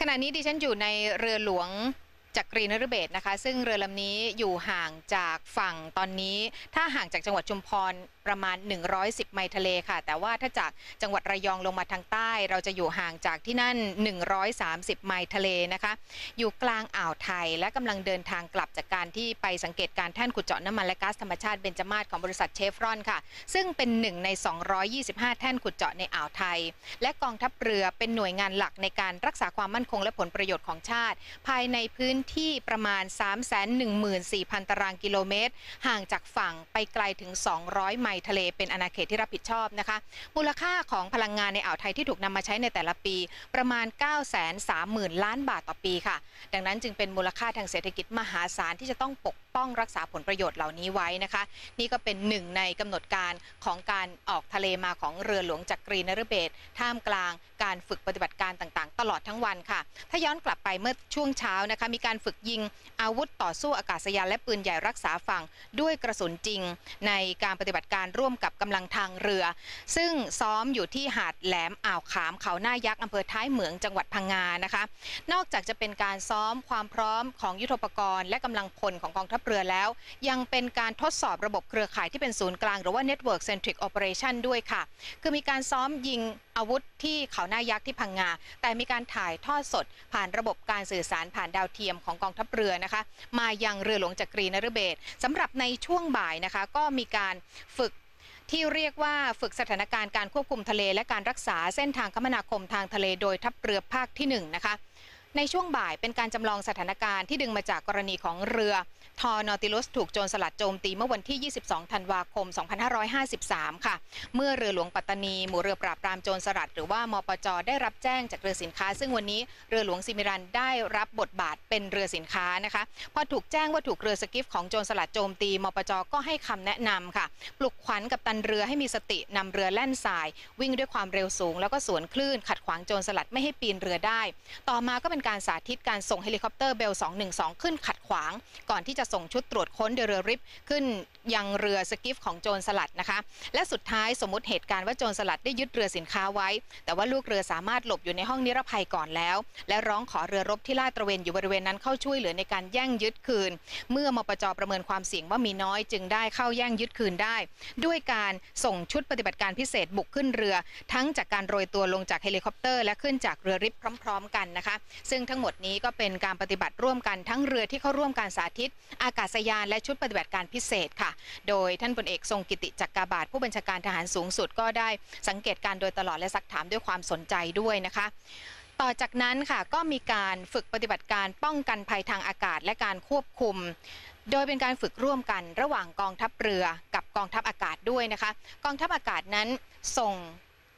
ขณะนี้ดิฉันอยู่ในเรือหลวง จักรีนฤเบศนะคะ ซึ่งเรือลำนี้อยู่ห่างจากฝั่งตอนนี้ ถ้าห่างจากจังหวัดชุมพรประมาณ 110 ไมล์ทะเลค่ะ แต่ว่าถ้าจากจังหวัดระยองลงมาทางใต้ เราจะอยู่ห่างจากที่นั่น 130 ไมล์ทะเลนะคะ อยู่กลางอ่าวไทยและกำลังเดินทางกลับจากการที่ไปสังเกตการแท่นขุดเจาะน้ำมันและก๊าซธรรมชาติเบญจมาศของบริษัทเชฟรอนค่ะ ซึ่งเป็นหนึ่งใน 225 แท่นขุดเจาะในอ่าวไทย และกองทัพเรือเป็นหน่วยงานหลักในการรักษาความมั่นคงและผลประโยชน์ของชาติ ภายในพื้นที่ประมาณ 314,000 ตารางกิโลเมตร ห่างจากฝั่งไปไกลถึง 200 ไมล์ทะเล เป็นอาณาเขตที่รับผิดชอบนะคะ มูลค่าของพลังงานในอ่าวไทยที่ถูกนำมาใช้ในแต่ละปี ประมาณ 930,000 ล้านบาทต่อปีค่ะ ดังนั้นจึงเป็นมูลค่าทางเศรษฐกิจมหาศาลที่จะต้องปก ป้องรักษาผลประโยชน์เหล่านี้ไว้นะคะ นี่ก็เป็นหนึ่งในกำหนดการของการออกทะเลมาของเรือหลวงจักรีนฤเบศท่ามกลางการฝึกปฏิบัติการต่างๆ ตลอดทั้งวันค่ะ ถ้าย้อนกลับไปเมื่อช่วงเช้านะคะ มีการฝึกยิงอาวุธต่อสู้อากาศยานและปืนใหญ่รักษาฝั่งด้วยกระสุนจริง ในการปฏิบัติการร่วมกับกำลังทางเรือ ซึ่งซ้อมอยู่ที่หาดแหลมอ่าวขามเขาหน้ายักษ์อำเภอท้ายเหมืองจังหวัดพังงานะคะ นอกจากจะเป็นการซ้อมความพร้อมของยุทธปกรณ์ และกำลังพลของกองทัพเรือแล้ว ยังเป็นการทดสอบระบบเครือข่ายที่เป็นศูนย์กลาง หรือว่า Network Centric Operation ด้วยค่ะ คือมีการซ้อมยิงอาวุธที่เขาหน้ายักษ์ที่พังงา แต่มีการถ่ายทอดสด ผ่านระบบการสื่อสารผ่านดาวเทียมของกองทัพเรือนะคะ มายังเรือหลวงจักรีนฤเบศสำหรับในช่วงบ่ายนะคะ ก็มีการฝึกที่เรียกว่าฝึกสถานการณ์การควบคุมทะเล และการรักษาเส้นทางคมนาคมทางทะเลโดยทัพเรือภาคที่1นะคะ ในช่วงบ่ายเป็นการจำลองสถานการณ์ที่ดึงมาจากกรณีของเรือทอนอติลุสถูกโจรสลัดโจมตีเมื่อวันที่ 22 ธันวาคม 2553 ค่ะ เมื่อเรือหลวงปัตตานีหมู่เรือปราบปรามโจรสลัด หรือว่ามปจได้รับแจ้งจากเรือสินค้า ซึ่งวันนี้เรือหลวงซิมิรันได้รับบทบาทเป็นเรือสินค้านะคะพอถูกแจ้งว่าถูกเรือสกิฟของโจรสลัดโจมตีมปจก็ให้คำแนะนำค่ะ ปลุกขวัญกับตันเรือให้มีสตินำเรือแล่นสาย วิ่งด้วยความเร็วสูง แล้วก็สวนคลื่นขัดขวางโจรสลัดไม่ให้ปีนเรือได้ ต่อมาก็เป็นการสาธิตการส่งเฮลิคอปเตอร์เบล 212 ขึ้นขัดขวาง ก่อนที่จะส่งชุดตรวจค้นโดเรือริบขึ้นยังเรือสกิฟของโจรสลัดนะคะ และสุดท้ายสมมติเหตุการณ์ว่าโจรสลัดได้ยึดเรือสินค้าไว้ แต่ว่าลูกเรือสามารถหลบอยู่ในห้องนิรภัยก่อนแล้ว และร้องขอเรือรบที่ลาดตระเวนอยู่บริเวณนั้นเข้าช่วยเหลือในการแย่งยึดคืน เมื่อมปจประเมินความเสี่ยงว่ามีน้อยจึงได้เข้าแย่งยึดคืนได้ ด้วยการส่งชุดปฏิบัติการพิเศษบุกขึ้นเรือ ทั้งจากการโรยตัวลงจากเฮลิคอปเตอร์และขึ้นจากเรือริบพร้อม ๆ กันนะคะซึ่งทั้งหมดนี้ก็เป็นการปฏิบัติร่วมกันทั้งเรือที่เข้าร่วมการสาธิต อากาศยานและชุดปฏิบัติการพิเศษค่ะ โดยท่านพลเอกทรงกิติจักกาบาทผู้บัญชาการทหารสูงสุดก็ได้สังเกตการณ์โดยตลอดและซักถามด้วยความสนใจด้วยนะคะต่อจากนั้นค่ะก็มีการฝึกปฏิบัติการป้องกันภัยทางอากาศและการควบคุม โดยเป็นการฝึกร่วมกันระหว่างกองทัพเรือกับกองทัพอากาศด้วยนะคะ กองทัพอากาศนั้นส่ง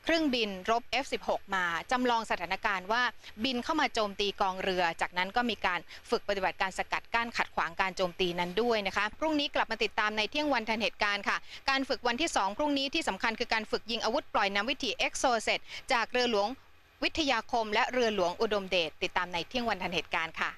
เครื่องบินรบ F16 มาจำลองสถานการณ์ว่าบินเข้ามาโจมตีกองเรือ จากนั้นก็มีการฝึกปฏิบัติการสกัดกั้นขัดขวางการโจมตีนั้นด้วยนะคะพรุ่งนี้กลับมาติดตามในเที่ยงวันทันเหตุการณ์ค่ะ การฝึกวันที่ 2 พรุ่งนี้ที่สำคัญคือการฝึกยิงอาวุธปล่อยน้ำวิถีเอ็กโซเซตจากเรือหลวงวิทยาคม และเรือหลวงอุดมเดชติดตามในเที่ยงวันทันเหตุการณ์ค่ะ